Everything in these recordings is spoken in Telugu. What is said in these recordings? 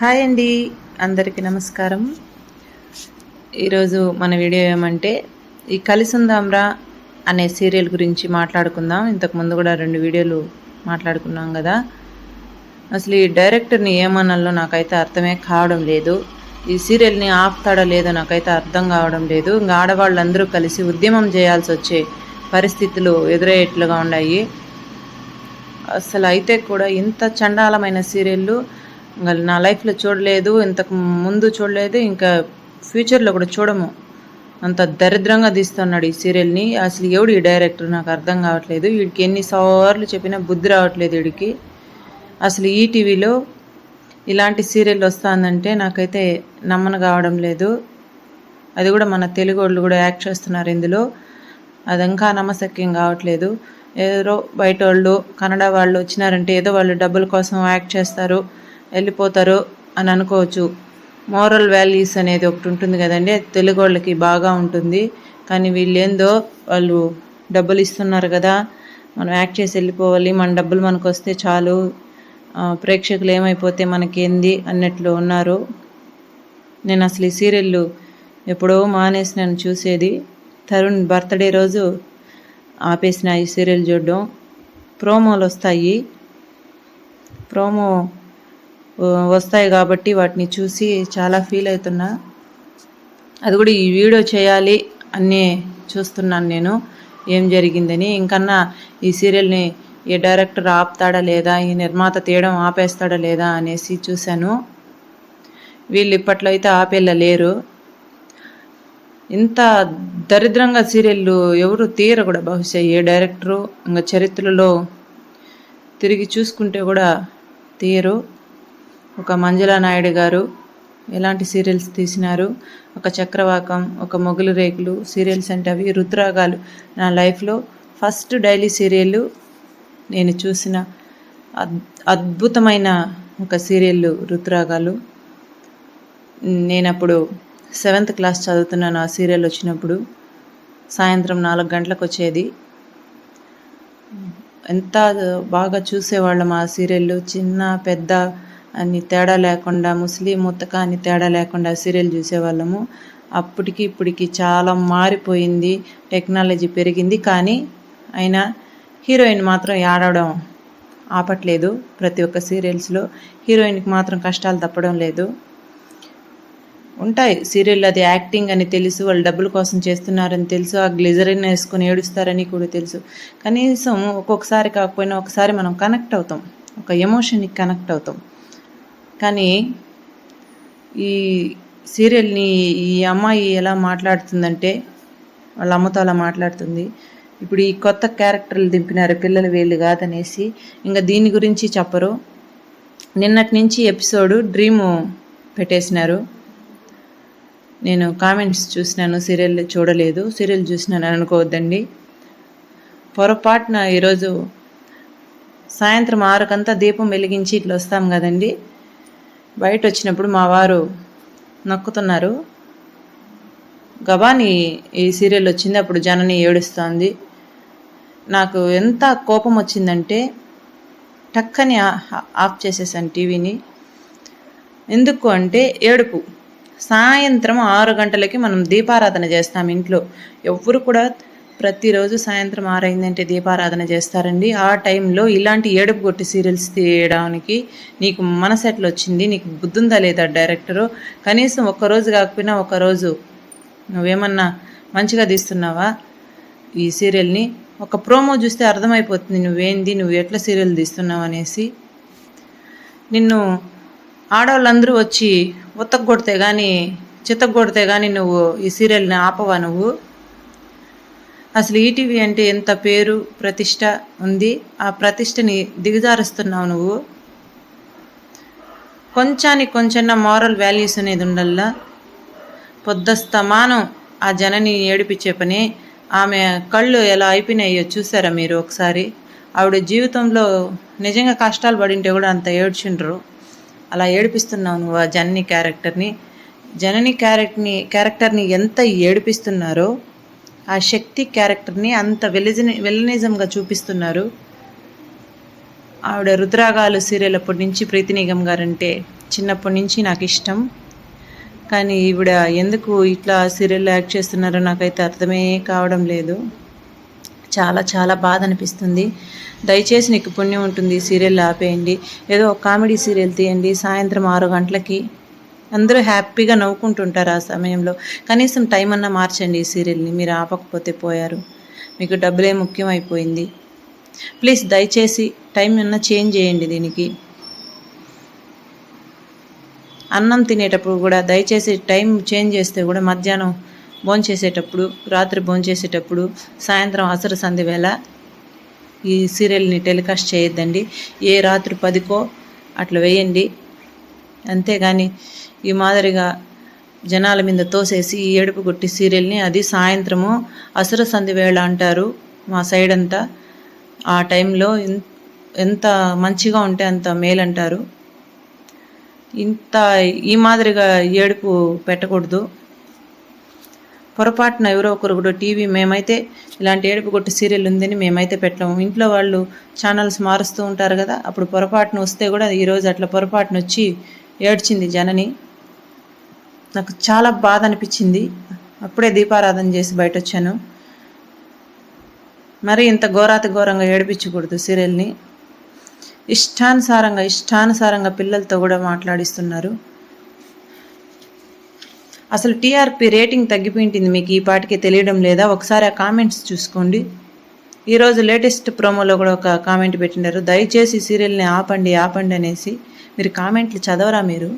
హాయ్ అండి. అందరికీ నమస్కారం. ఈరోజు మన వీడియో ఏమంటే ఈ కలిసుందాంరా అనే సీరియల్ గురించి మాట్లాడుకుందాం. ఇంతకు ముందు కూడా రెండు వీడియోలు మాట్లాడుకున్నాం కదా. అసలు ఈ డైరెక్టర్ని ఏమనాలో నాకైతే అర్థమే కావడం లేదు. ఈ సీరియల్ని ఆపుతాడో లేదో నాకైతే అర్థం కావడం లేదు. ఇంకా ఆడవాళ్ళందరూ కలిసి ఉద్యమం చేయాల్సి వచ్చే పరిస్థితులు ఎదురయ్యేట్లుగా ఉన్నాయి. అసలు అయితే కూడా ఇంత చండాలమైన సీరియళ్ళు నా లైఫ్లో చూడలేదు ఇంతకు ముందు చూడలేదు ఇంకా ఫ్యూచర్లో కూడా చూడము. అంత దరిద్రంగా తీస్తున్నాడు ఈ సీరియల్ని అసలు ఎవడు ఈ డైరెక్టర్ నాకు అర్థం కావట్లేదు. వీడికి ఎన్నిసార్లు చెప్పినా బుద్ధి రావట్లేదు వీడికి. అసలు ఈటీవీలో ఇలాంటి సీరియల్ వస్తుందంటే నాకైతే నమ్మన కావడం లేదు. అది కూడా మన తెలుగు వాళ్ళు కూడా యాక్ట్ చేస్తున్నారు ఇందులో. అది ఇంకా నమ్మశక్యం కావట్లేదు. ఏదో బయట వాళ్ళు కన్నడ వాళ్ళు వచ్చినారంటే ఏదో వాళ్ళు డబ్బుల కోసం యాక్ట్ చేస్తారు. వెళ్ళిపోతారో అని అనుకోవచ్చు. మోరల్ వాల్యూస్ అనేది ఒకటి ఉంటుంది కదండి. తెలుగు వాళ్ళకి బాగా ఉంటుంది. కానీ వీళ్ళేందో వాళ్ళు డబ్బులు ఇస్తున్నారు కదా. మనం యాక్ట్ చేసి వెళ్ళిపోవాలి. మన డబ్బులు మనకు వస్తే చాలు ప్రేక్షకులు ఏమైపోతే మనకేంది అన్నట్లు ఉన్నారు. నేను అసలు ఈ సీరియల్ ఎప్పుడో మానేసి నేను చూసేది. తరుణ్ బర్త్డే రోజు ఆపేసిన ఈ సీరియల్ చూడడం. ప్రోమోలు వస్తాయి. ప్రోమో వస్తాయి కాబట్టి వాటిని చూసి చాలా ఫీల్ అవుతున్నా. అది కూడా ఈ వీడియో చేయాలి అన్నీ చూస్తున్నాను నేను. ఏం జరిగిందని. ఇంకన్నా ఈ సీరియల్ని ఈ డైరెక్టర్ ఆపుతాడా లేదా ఈ నిర్మాత తీయడం ఆపేస్తాడా లేదా అనేసి చూశాను. వీళ్ళు ఇప్పట్లో అయితే ఆపేళ్ళ లేరు. ఇంత దరిద్రంగా సీరియళ్ళు ఎవరు తీయరు కూడా బహుశా. ఏ డైరెక్టరు ఇంకా చరిత్రలో తిరిగి చూసుకుంటే కూడా తీయరు. ఒక మంజులా నాయుడు గారు ఎలాంటి సీరియల్స్ తీసినారు? ఒక చక్రవాకం ఒక మొగులు రేకులు సీరియల్స్ అంటే అవి రుద్రాగాలు నా లైఫ్లో ఫస్ట్ డైలీ సీరియల్ నేను చూసిన అద్ అద్భుతమైన ఒక సీరియల్ రుద్రాగాలు నేను అప్పుడు సెవెంత్ క్లాస్ చదువుతున్నాను ఆ సీరియల్ వచ్చినప్పుడు. సాయంత్రం నాలుగు గంటలకు వచ్చేది. ఎంత బాగా చూసేవాళ్ళం ఆ సీరియల్ చిన్న పెద్ద అని తేడా లేకుండా ముస్లిం ముత్తక అని తేడా లేకుండా సీరియల్ చూసేవాళ్ళము. అప్పటికి ఇప్పటికి చాలా మారిపోయింది. టెక్నాలజీ పెరిగింది. కానీ అయినా హీరోయిన్ మాత్రం ఏడవడం ఆపట్లేదు. ప్రతి ఒక్క సీరియల్స్లో హీరోయిన్కి మాత్రం కష్టాలు తప్పడం లేదు. ఉంటాయి. సీరియల్ అది యాక్టింగ్ అని తెలుసు. వాళ్ళు డబ్బుల కోసం చేస్తున్నారని తెలుసు. ఆ గ్లిజరిన్ వేసుకొని ఏడుస్తారని కూడా తెలుసు. కనీసం ఒక్కొక్కసారి కాకపోయినా ఒకసారి మనం కనెక్ట్ అవుతాం. ఒక ఎమోషన్కి కనెక్ట్ అవుతాం. కానీ ఈ సీరియల్ని ఈ అమ్మాయి ఎలా మాట్లాడుతుందంటే వాళ్ళ అమ్మతో అలా మాట్లాడుతుంది. ఇప్పుడు ఈ కొత్త క్యారెక్టర్లు దింపినారు పిల్లలు వీళ్ళు కాదనేసి ఇంకా దీని గురించి చెప్పరు. నిన్నటి నుంచి ఎపిసోడ్ డ్రీము పెట్టేసినారు. నేను కామెంట్స్ చూసినాను సీరియల్ చూడలేదు. సీరియల్ చూసినాను అనుకోవద్దండి. పొరపాటున ఈరోజు సాయంత్రం ఆరుకంతా దీపం వెలిగించి ఇట్లా వస్తాం కదండి. బయట వచ్చినప్పుడు మా వారు నొక్కుతున్నారు. గబాని ఈ సీరియల్ వచ్చింది అప్పుడు జనని ఏడుస్తోంది. నాకు ఎంత కోపం వచ్చిందంటే టక్కని ఆఫ్ చేసేసాను టీవీని. ఎందుకు అంటే ఏడుపు. సాయంత్రం ఆరు గంటలకి మనం దీపారాధన చేస్తాం ఇంట్లో. ఎవ్వరు కూడా ప్రతిరోజు సాయంత్రం ఆరైందంటే దీపారాధన చేస్తారండి. ఆ టైంలో ఇలాంటి ఏడుపు కొట్టి సీరియల్స్ తీయడానికి నీకు మనసెట్లు వచ్చింది నీకు బుద్ధుందా లేదా డైరెక్టరు? కనీసం ఒక్కరోజు కాకపోయినా ఒకరోజు నువ్వేమన్నా మంచిగా తీస్తున్నావా ఈ సీరియల్ని? ఒక ప్రోమో చూస్తే అర్థమైపోతుంది నువ్వేంది నువ్వు ఎట్లా సీరియల్ తీస్తున్నావు అనేసి. నిన్ను ఆడవాళ్ళందరూ వచ్చి ఉత్తగొడితే కానీ చిత్తగొడితే కానీ నువ్వు ఈ సీరియల్ని ఆపవా నువ్వు? అసలు ఈటీవీ అంటే ఎంత పేరు ప్రతిష్ట ఉంది? ఆ ప్రతిష్టని దిగజారుస్తున్నావు నువ్వు. కొంచానికి కొంచెం మారల్ వాల్యూస్ అనేది ఉండల్లా. పొద్దస్తమానం ఆ జనని ఏడిపించే పని. ఆమె కళ్ళు ఎలా అయిపోయినాయో చూసారా మీరు ఒకసారి? ఆవిడ జీవితంలో నిజంగా కష్టాలు పడింటే కూడా అంత ఏడ్చిండ్రు. అలా ఏడిపిస్తున్నావు నువ్వు ఆ జనని క్యారెక్టర్ని జనని క్యారెక్టర్ని క్యారెక్టర్ని ఎంత ఏడిపిస్తున్నారో ఆ శక్తి క్యారెక్టర్ని అంత వెలిజని వెల్లనిజంగా చూపిస్తున్నారు. ఆవిడ రుద్రాగాలు సీరియల్ అప్పటి నుంచి ప్రీతినిగం గారంటే చిన్నప్పటి నుంచి నాకు ఇష్టం కానీ ఈవిడ ఎందుకు ఇట్లా సీరియల్ యాక్ట్ చేస్తున్నారో నాకైతే అర్థమే కావడం లేదు. చాలా చాలా బాధ అనిపిస్తుంది. దయచేసి నీకు పుణ్యం ఉంటుంది సీరియల్ ఆపేయండి. ఏదో ఒక కామెడీ సీరియల్ తీయండి. సాయంత్రం ఆరు గంటలకి అందరూ హ్యాపీగా నవ్వుకుంటుంటారు ఆ సమయంలో. కనీసం టైం అన్నా మార్చండి ఈ సీరియల్ని మీరు ఆపకపోతే పోయారు. మీకు డబ్బులే ముఖ్యం అయిపోయింది ప్లీజ్ దయచేసి టైం అన్నా చేంజ్ చేయండి దీనికి. అన్నం తినేటప్పుడు కూడా దయచేసి టైం చేంజ్ చేస్తే కూడా మధ్యాహ్నం భోంచేసేటప్పుడు రాత్రి భోంచేసేటప్పుడు సాయంత్రం అసలు సంధి వేళ ఈ సీరియల్ని టెలికాస్ట్ చేయొద్దండి. ఏ రాత్రి పదికో అట్లా వేయండి. అంతేగాని ఈ మాదిరిగా జనాల మీద తోసేసి ఈ ఏడుపు కొట్టి సీరియల్ని అది సాయంత్రము అసుర సంధి వేళ అంటారు మా సైడ్ అంతా. ఆ టైంలో ఎంత మంచిగా ఉంటే అంత మేలంటారు. ఇంత ఈ మాదిరిగా ఏడుపు పెట్టకూడదు. పొరపాటున ఎవరో ఒకరు కూడా టీవీ మేమైతే ఇలాంటి ఏడుపు కొట్టి సీరియల్ ఉందని మేమైతే పెట్టాము ఇంట్లో వాళ్ళు ఛానల్స్ మారుస్తూ ఉంటారు కదా అప్పుడు పొరపాటున వస్తే కూడా ఈరోజు అట్లా పొరపాటున వచ్చి ఏడ్చింది జనని. నాకు చాలా బాధ అనిపించింది. అప్పుడే దీపారాధన చేసి బయట వచ్చాను మరి ఇంత ఘోరాతి ఘోరంగా ఏడిపించకూడదు సీరియల్ని. ఇష్టానుసారంగా ఇష్టానుసారంగా పిల్లలతో కూడా మాట్లాడిస్తున్నారు. అసలు టీఆర్పీ రేటింగ్ తగ్గిపోయింది మీకు ఈ పాటికి తెలియడం లేదా? ఒకసారి ఆ కామెంట్స్ చూసుకోండి. ఈరోజు లేటెస్ట్ ప్రోమోలో కూడా ఒక కామెంట్ పెట్టినారు దయచేసి సీరియల్ని ఆపండి ఆపండి అనేసి. మీరు కామెంట్లు చదవరా మీరు?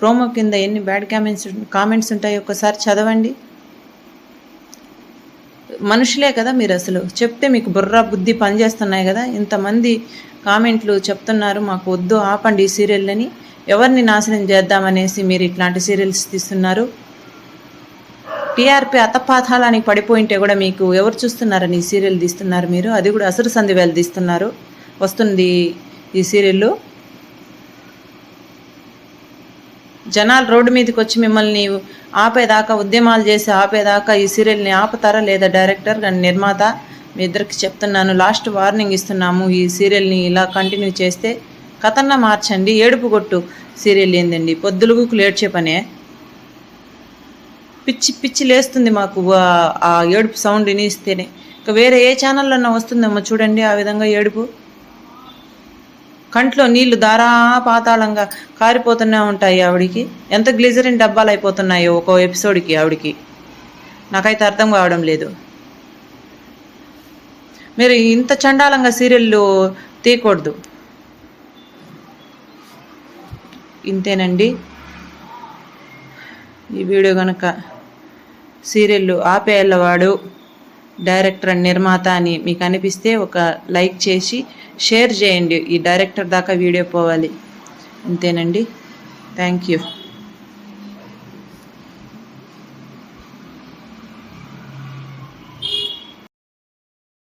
ప్రోమో కింద ఎన్ని బ్యాడ్ కామెంట్స్ కామెంట్స్ ఉంటాయో? ఒకసారి చదవండి. మనుషులే కదా మీరు అసలు. చెప్తే మీకు బుర్ర బుద్ధి పనిచేస్తున్నాయి కదా. ఇంతమంది కామెంట్లు చెప్తున్నారు మాకు వద్దు ఆపండి ఈ సీరియల్ని. ఎవరిని నాశనం చేద్దామనేసి మీరు ఇట్లాంటి సీరియల్స్ తీస్తున్నారు? టీఆర్పీ అతపాతాలానికి పడిపోయింటే కూడా మీకు ఎవరు చూస్తున్నారని ఈ సీరియల్ తీస్తున్నారు మీరు? అది కూడా అసలు సంధి వేలు తీస్తున్నారు. వస్తుంది ఈ సీరియల్లో. జనాలు రోడ్డు మీదకి వచ్చి మిమ్మల్ని ఆపేదాకా ఉద్యమాలు చేసి ఆపేదాకా ఈ సీరియల్ని ఆపుతారా లేదా డైరెక్టర్ కానీ నిర్మాత? మీ ఇద్దరికి చెప్తున్నాను లాస్ట్ వార్నింగ్ ఇస్తున్నాము ఈ సీరియల్ని ఇలా కంటిన్యూ చేస్తే కథన్న మార్చండి ఏడుపు కొట్టు సీరియల్ ఏందండి? పొద్దులుగుకు లేడ్చే పనే? పిచ్చి పిచ్చి లేస్తుంది మాకు ఆ ఏడుపు సౌండ్ వినిస్తేనే. ఇక వేరే ఏ ఛానల్లో వస్తుందేమో చూడండి ఆ విధంగా ఏడుపు. కంట్లో నీళ్ళు దారా పాతాళంగా కారిపోతూనే ఉంటాయి ఆవిడికి. ఎంత గ్లిజరిన్ డబ్బాలు అయిపోతున్నాయో ఒక్కో ఎపిసోడ్కి ఆవిడికి. నాకైతే అర్థం కావడం లేదు. మీరు ఇంత చండాలంగా సీరియల్లు తీయకూడదు. ఇంతేనండి. ఈ వీడియో కనుక సీరియల్లు ఆపేళ్ళవాడు డైరెక్టర్ అండ్ నిర్మాత అని మీకు అనిపిస్తే ఒక లైక్ చేసి షేర్ చేయండి. ఈ డైరెక్టర్ దాకా వీడియో పోవాలి. అంతేనండి. Thank you.